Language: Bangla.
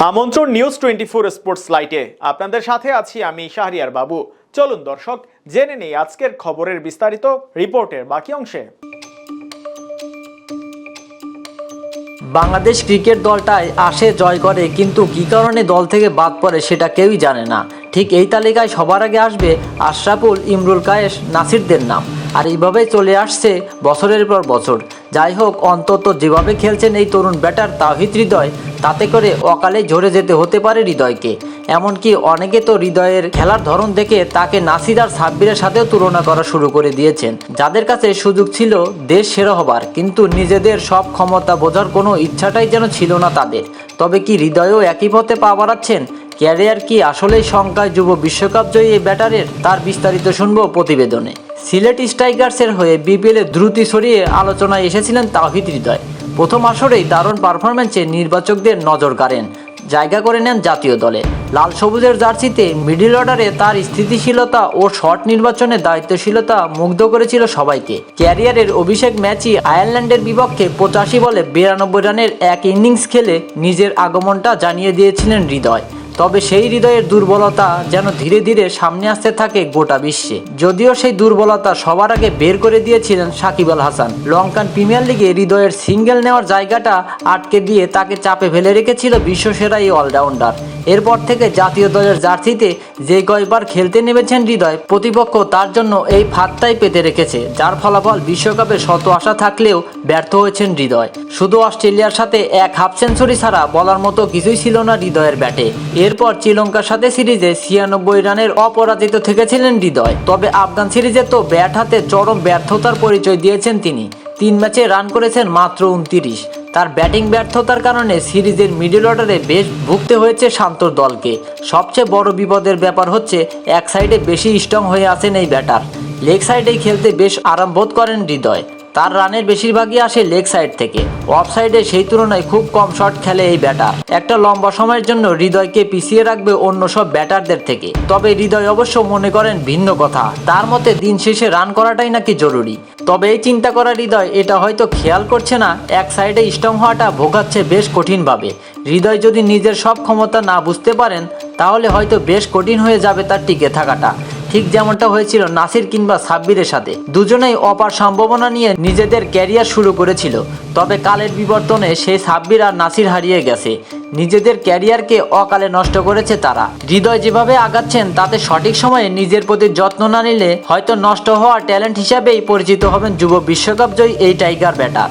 আমন্ত্রণ নিউজ টোয়েন্টি ফোর স্পোর্টস লাইটে আপনাদের সাথে আছি আমি শাহরিয়ার বাবু। চলুন দর্শক, জেনে নেই আজকের খবরের বিস্তারিত রিপোর্টের বাকি অংশে। বাংলাদেশ ক্রিকেট দলটায় আসে জয় করে, কিন্তু কী কারণে দল থেকে বাদ পড়ে সেটা কেউই জানে না। ঠিক এই তালিকায় সবার আগে আসবে আশরাফুল, ইমরুল কায়েস, নাসিরদের নাম। আর এইভাবেই চলে আসছে বছরের পর বছর। যাই হোক, অন্তত যেভাবে খেলছেন এই তরুণ ব্যাটার তাহিদ হৃদয়, তাতে করে অকালে ঝরে যেতে হতে পারে হৃদয়কে। এমনকি অনেকে তো হৃদয়ের খেলার ধরন দেখে তাকে নাসির আর সাব্বিরের সাথেও তুলনা করা শুরু করে দিয়েছেন। যাদের কাছে সুযোগ ছিল, দেশ সেরা হবার, কিন্তু নিজেদের সব ক্ষমতা বোঝার কোনো ইচ্ছাটাই যেন ছিল না তাদের। তবে কি হৃদয়ও একই পথে পা বাড়াচ্ছেন? ক্যারিয়ার কি আসলেই সংখ্যায় যুব বিশ্বকাপ জয়ী এই ব্যাটারের? তার বিস্তারিত শুনব প্রতিবেদনে। সিলেট স্ট্রাইকার্সের হয়ে বিপিএলে দ্রুতি সরিয়ে আলোচনায় এসেছিলেন তাহিদ হৃদয়। প্রথম আসরেই দারুণ পারফরম্যান্সে নির্বাচকদের নজর কাড়েন। জায়গা করে নেন জাতীয় দলে। লাল সবুজের জার্সিতে মিডিল অর্ডারে তার স্থিতিশীলতা ও শট নির্বাচনে দায়িত্বশীলতা মুগ্ধ করেছিল সবাইকে। ক্যারিয়ারের অভিষেক ম্যাচই আয়ারল্যান্ডের বিপক্ষে পঁচাশি বলে বিরানব্বই রানের এক ইনিংস খেলে নিজের আগমনটা জানিয়ে দিয়েছিলেন হৃদয়। তবে সেই হৃদয়ের দুর্বলতা যেন ধীরে ধীরে সামনে আসতে থাকে গোটা বিশ্বে। যদিও সেই দুর্বলতা সবার আগে বের করে দিয়েছিলেন সাকিব আল হাসান। লঙ্কান প্রিমিয়ার লিগে হৃদয়ের সিঙ্গেল নেওয়ার জায়গাটা আটকে দিয়ে তাকে চাপে ফেলে রেখেছিল বিশ্বসেরা এই অলরাউন্ডার। এরপর থেকে জাতীয় দলের জার্সিতে যে কয়বার খেলতে নেমেছেন হৃদয়, প্রতিপক্ষ তার জন্য এই ফাঁদটাই পেতে রেখেছে, যার ফলাফল বিশ্বকাপে শত আশা থাকলেও ব্যর্থ হয়েছেন হৃদয়। শুধু অস্ট্রেলিয়ার সাথে এক হাফ সেঞ্চুরি ছাড়া বলার মতো কিছুই ছিল না হৃদয়ের ব্যাটে। এরপর শ্রীলঙ্কার সাথে সিরিজে ছিয়ানব্বই রানের অপরাজিত থেকেছিলেন হৃদয়। তবে আফগান সিরিজে তো ব্যাট হাতে চরম ব্যর্থতার পরিচয় দিয়েছেন তিনি। তিন ম্যাচে রান করেছেন মাত্র উনতিরিশ। তার ব্যাটিং ব্যর্থতার কারণে সিরিজের মিডল অর্ডারে বেশ ভুগতে হয়েছে শান্তর দলকে। সবচেয়ে বড় বিপদের ব্যাপার হচ্ছে, এক সাইডে বেশি স্ট্রং হয়ে আসেন এই ব্যাটার। লেগ সাইডে খেলতে বেশ আরাম বোধ করেন হৃদয়। তার রানের বেশিরভাগই আসে লেগ সাইড থেকে। অফ সাইডে সেই তুলনায় খুব কম শট খেলে এই ব্যাটার। একটা লম্বা সময়ের জন্য হৃদয়কে পিছিয়ে রাখবে অন্য সব ব্যাটারদের থেকে। তবে হৃদয় অবশ্য মনে করেন ভিন্ন কথা। তার মতে দিন শেষে রান করাটাই নাকি জরুরি। তবে এই চিন্তা করা হৃদয়, এটা হয়তো খেয়াল করছে না, এক সাইডে স্ট্রং হওয়াটা ভোগাচ্ছে বেশ কঠিনভাবে। হৃদয় যদি নিজের সব ক্ষমতা না বুঝতে পারেন, তাহলে হয়তো বেশ কঠিন হয়ে যাবে তার টিকে থাকাটা। ঠিক যেমনটা হয়েছিল নাসির কিংবা সাব্বিরের সাথে। দুজনেই অপার সম্ভাবনা নিয়ে নিজেদের ক্যারিয়ার শুরু করেছিল। তবে কালের বিবর্তনে সেই সাব্বির আর নাসির হারিয়ে গেছে। নিজেদের ক্যারিয়ারকে অকালে নষ্ট করেছে তারা। হৃদয় যেভাবে আগাচ্ছেন, তাতে সঠিক সময়ে নিজের প্রতি যত্ন না নিলে হয়তো নষ্ট হওয়া ট্যালেন্ট হিসাবেই পরিচিত হবেন যুব বিশ্বকাপ জয়ী এই টাইগার ব্যাটার।